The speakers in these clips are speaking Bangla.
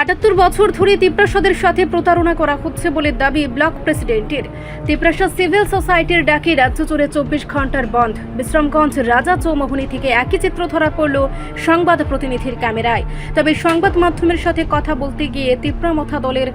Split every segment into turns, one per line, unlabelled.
আটাত্তর বছর ধরে তিপ্রাসাদের সাথে প্রতারণা করা হচ্ছে বলে দাবি ব্লক প্রেসিডেন্টের। তিপ্রাসাদ সিভিল সোসাইটির ডাকে রাজ্য জুড়ে চব্বিশ ঘণ্টার বন্ধ। বিশ্রামগঞ্জ রাজা চৌমোহনী থেকে একই চিত্র ধরা পড়ল সংবাদ প্রতিনিধির ক্যামেরায়। তবে সংবাদ মাধ্যমের সাথে কথা বলতে গিয়ে তিপ্রামথা দলের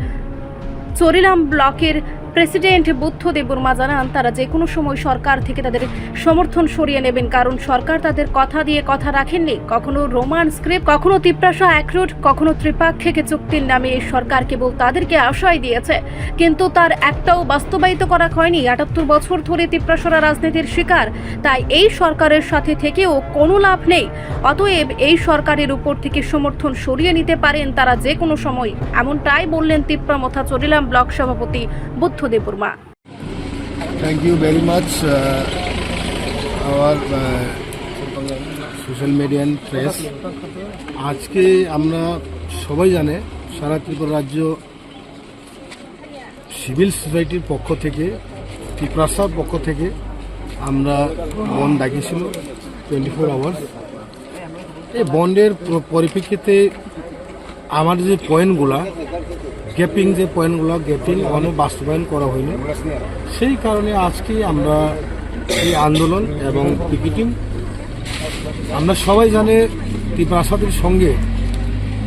চরিলাম ব্লকের প্রেসিডেন্ট বুদ্ধ দেববর্মা জানান, তারা যে কোনো সময় সরকার থেকে তাদের সমর্থন সরিয়ে নেবেন, কারণ সরকার তাদের কথা দিয়ে কথা রাখেননি। কখনো রোমান স্ক্রিপ্ট, কখনো তিপ্রাসা অ্যাক্রুট কখনো ত্রিপাক্ষিক চুক্তির নামে এই সরকার কেবল তাদেরকে আশ্রয় দিয়েছে। কিন্তু তার একটাও বাস্তবায়িত করা হয়নি। আটাত্তর বছর ধরে তিপ্রাসরা রাজনীতির শিকার। তাই এই সরকারের সাথে থেকেও কোনো লাভ নেই। অতএব এই সরকারের উপর থেকে সমর্থন সরিয়ে নিতে পারেন তারা যে কোনো সময়। এমনটাই বললেন তিপ্রামথা চরিলাম ব্লক সভাপতি Buddha
you very much, uh, our uh, social media and press. আজকে আমরা সবাই জানে সারা ত্রিপুরা রাজ্য সিভিল সোসাইটির পক্ষ থেকে ত্রিপ্রাসার পক্ষ থেকে আমরা বন্ড ডাকিয়েছিল টোয়েন্টি ফোর আওয়ার্স এই বন্ডের পরিপ্রেক্ষিতে আমার যে পয়েন্টগুলা গ্যাপিং যে পয়েন্টগুলো গ্যাপিং অনেক বাস্তবায়ন করা হয়নি। সেই কারণে আজকে আমরা এই আন্দোলন এবং পিকেটিং আমরা সবাই জানে ত্রিপ্রাসাদের সঙ্গে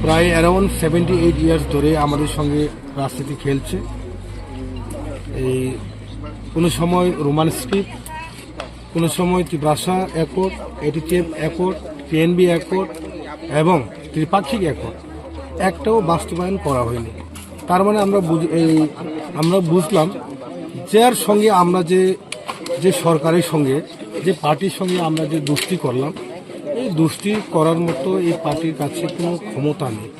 প্রায় অ্যারাউন্ড সেভেন্টি এইট ইয়ার্স ধরে আমাদের সঙ্গে রাজনীতি খেলছে। এই কোনো সময় রোমান স্ক্রিপ্ট কোনো সময় ত্রিপ্রাসা accord ATTF accord PNB accord এবং ত্রিপাক্ষিক অ্যাকর্ড একটাও বাস্তবায়ন করা হয়নি। তার মানে আমরা এই, আমরা বুঝলাম যার সঙ্গে আমরা যে যে সরকারের সঙ্গে, যে পার্টির সঙ্গে আমরা যে দুষ্টি করলাম, এই দুষ্টি করার মতো এই পার্টির কাছে কোনো ক্ষমতা নেই।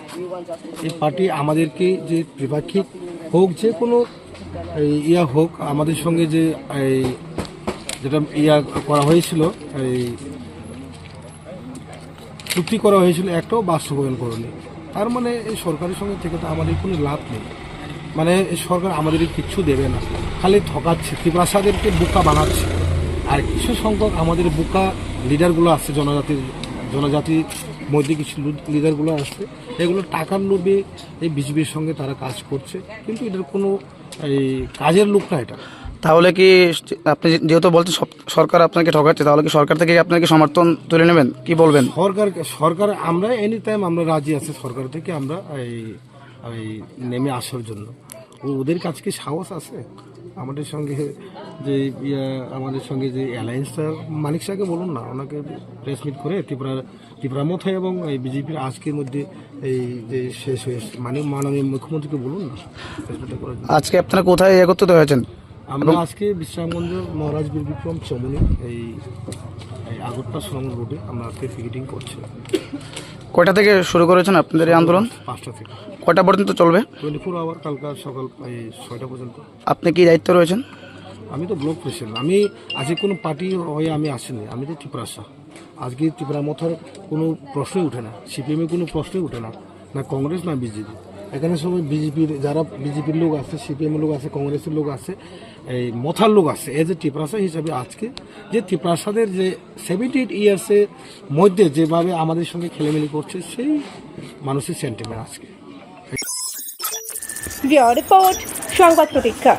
এই পার্টি আমাদেরকে যে ত্রিপাক্ষিক হোক, যে কোনো ইয়া হোক, আমাদের সঙ্গে যে, এই, যেটা ইয়া করা হয়েছিল, এই, চুক্তি করা হয়েছিল, একটাও বাস্তবায়ন করেনি। তার মানে এই সরকারের সঙ্গে থেকে তো আমাদের কোনো লাভ নেই। মানে সরকার আমাদের কিচ্ছু দেবে না। খালি ঠকাচ্ছে ত্রিপ্রাসাদেরকে বোকা বানাচ্ছে। আর কিছু সংখ্যক আমাদের বোকা লিডারগুলো আছে জনজাতির জনজাতির মধ্যে কিছু লিডারগুলো আসছে। এগুলো টাকার লোভে এই বিজেপির সঙ্গে তারা কাজ করছে। কিন্তু এটার কোনো এই কাজের লোক না এটা।
তাহলে কি আপনি যেহেতু বলছেন সব- সরকার আপনাকে ঠকাচ্ছে তাহলে কি সরকার থেকে আপনাকে সমর্থন তুলে নেবেন? কি বলবেন?
সরকার সরকার আমরা এনি টাইম আমরা রাজি আছি সরকার থেকে আমরা এই এই নেমে আসার জন্য। ওদের কাছে কি সাহস আছে? আমাদের সঙ্গে যে আমাদের সঙ্গে যে অ্যালায়েন্সটা মানিক শাহকে বলুন না ওনাকে প্রেস মিট করে ত্রিপুরা ত্রিপুরা মথায় এবং এই বিজেপির আজকের মধ্যে এই যে শেষ হয়ে মানে মাননীয় মুখ্যমন্ত্রীকে বলুন না।
আজকে আপনারা কোথায় একত্রিত হয়েছেন?
আমরা আজকে বিশ্রামগঞ্জ মহারাজ বীর বিক্রম চমনি এই এই আগরটা সুরঙ্গ রোডে আমরা আজকে পিকেটিং করছি।
কয়টা থেকে শুরু করেছেন আপনাদের এই আন্দোলন?
পাঁচটা থেকে।
কয়টা পর্যন্ত চলবে?
টোয়েন্টি ফোর আওয়ার কালকা সকাল এই ছয়টা পর্যন্ত।
আপনি কি দায়িত্ব রয়েছেন?
আমি তো ব্লক প্রেসিডেন্ট। আমি আজকে কোনো পার্টি হয়ে আমি আসিনি। আমি তো ত্রিপুরাশা আজকে ত্রিপুরা মথার কোনো প্রশ্নই উঠে না। সিপিএমে কোনো প্রশ্নই উঠে না। না কংগ্রেস না বিজেপি। এখানে সবাই বিজেপির, যারা বিজেপির লোক আছে, সিপিএম লোক আছে, কংগ্রেসের লোক আছে, এই মথার লোক আছে এজ এ ত্রিপ্রাসা হিসাবে আজকে, যে ত্রিপ্রাসাদের যে সেভেন্টি এইট ইয়ার্সের মধ্যে যেভাবে আমাদের সঙ্গে খেলেমেলি করছে, সেই মানুষের সেন্টিমেন্ট আজকে।
রিপোর্ট, সংবাদ প্রতীক্ষা।